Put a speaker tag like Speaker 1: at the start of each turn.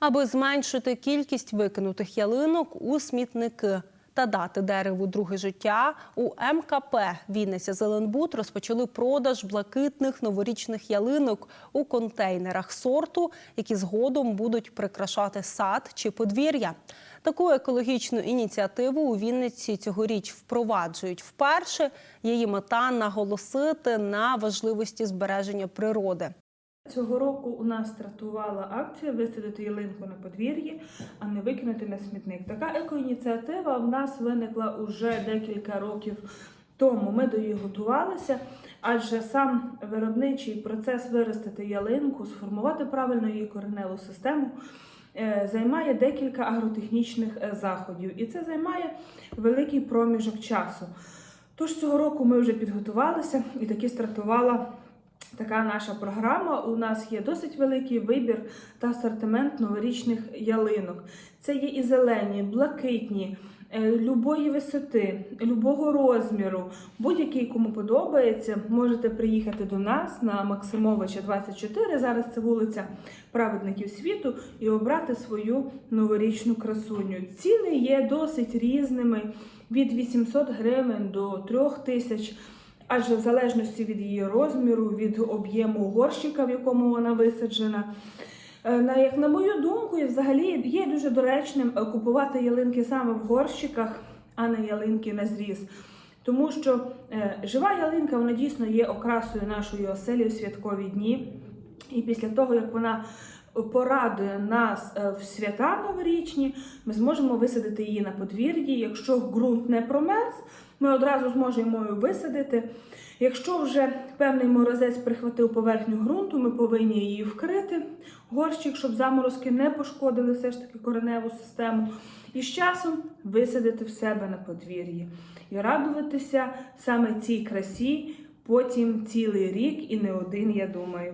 Speaker 1: аби зменшити кількість викинутих ялинок у смітники. Та дати дереву друге життя у МКП Вінниця Зеленбуд розпочали продаж блакитних новорічних ялинок у контейнерах сорту, які згодом будуть прикрашати сад чи подвір'я. Таку екологічну ініціативу у Вінниці цьогоріч впроваджують вперше. Її мета наголосити на важливості збереження природи.
Speaker 2: Цього року у нас стартувала акція висадити ялинку на подвір'ї, а не викинути на смітник. Така екоініціатива в нас виникла уже декілька років тому. Ми до її готувалися, адже сам виробничий процес виростити ялинку, сформувати правильно її кореневу систему. е, Займає декілька агротехнічних е, заходів, і це займає великий проміжок часу. Тож цього року ми вже підготувалися і таки стартувала така наша програма. У нас є досить великий вибір та асортимент новорічних ялинок. Це є і зелені, блакитні, е, любої висоти, любого розміру. Будь-який, кому подобається, можете приїхати до нас на Максимовича 24. Зараз це вулиця праведників світу, і обрати свою новорічну красуню. Ціни є досить різними від 800 гривень до 3000 тисяч. Адже в залежності від її розміру, від об'єму горщика, в якому вона висаджена. е, На, як на мою думку, і взагалі є дуже доречним е, купувати ялинки саме в горщиках, а не ялинки на зріз. Тому що е, жива ялинка вона дійсно є окрасою нашої оселі у святкові дні. І після того, як вона порадує нас е, в свята новорічні, ми зможемо висадити її на подвір'ї. Якщо ґрунт не промерз, ми одразу зможемо її висадити. Якщо вже певний морозець прихватив поверхню ґрунту, ми повинні її вкрити горщик, щоб заморозки не пошкодили все ж таки кореневу систему. І з часом висадити в себе на подвір'ї і радуватися саме цій красі потім цілий рік і не один, я думаю.